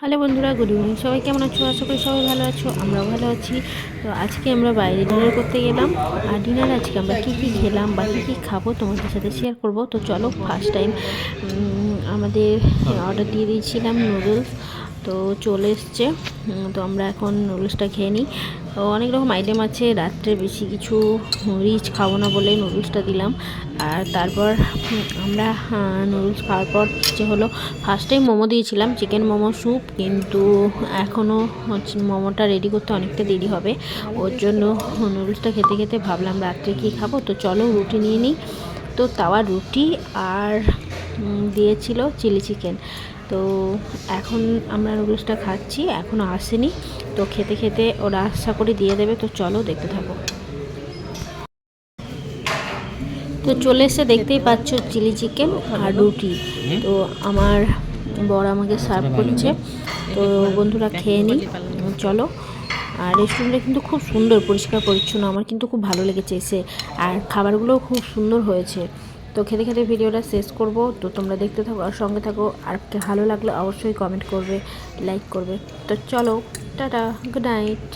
Hello বন্ধুরা, good evening. সবাই কেমন আছো? আশা করি সবাই ভালো আছো, আমরাও ভালো আছি। তো আজকে আমরা বাইরে ডিনার করতে গেলাম। আর ডিনার আজকে আমরা কী কী খেলাম বা কী কী খাব তোমাদের সাথে শেয়ার করব। তো চলো ফার্স্ট টাইম আমাদের অর্ডার দিয়ে দিয়েছিলাম নুডলস তো চলে এসছে। তো আমরা এখন নুডলসটা খেয়ে নিই। অনেক রকম আইটেম আছে, রাত্রে বেশি কিছু রিচ খাব না বলে নুডলসটা দিলাম। আর তারপর আমরা নুডলস খাওয়ার পর যে হলো ফার্স্ট টাইম মোমো দিয়েছিলাম চিকেন মোমো স্যুপ কিন্তু এখনও মোমোটা রেডি করতে অনেকটা দেরি হবে। ওর জন্য নুডলসটা খেতে খেতে ভাবলাম রাত্রে কী খাব? তো চলো রুটি নিয়ে নিই। তো তাওয়া রুটি আর দিয়েছিল চিলি চিকেন তো এখন আমরা নুডলসটা খাচ্ছি এখনও আসেনি। তো খেতে খেতে ওরা আশা করে দিয়ে দেবে, তো চলো দেখতে থাকো। তো চলে এসে দেখতেই পাচ্ছ চিলি চিকেন আর রুটি। তো আমার বর আমাকে সার্ভ করছে। তো বন্ধুরা খেয়ে নিই। চলো। আর রেস্টুরেন্টটা কিন্তু খুব সুন্দর, পরিষ্কার, পরিচ্ছন্ন। আমার কিন্তু খুব ভালো লেগেছে এসে। আর খাবারগুলোও খুব সুন্দর হয়েছে। তো খেতে খেতে ভিডিওটা শেষ করব। তো তোমরা দেখতে থাকো আর সঙ্গে থাকো। আর ভালো লাগলে অবশ্যই কমেন্ট করবে লাইক করবে। তো চলো, টাটা গুড নাইট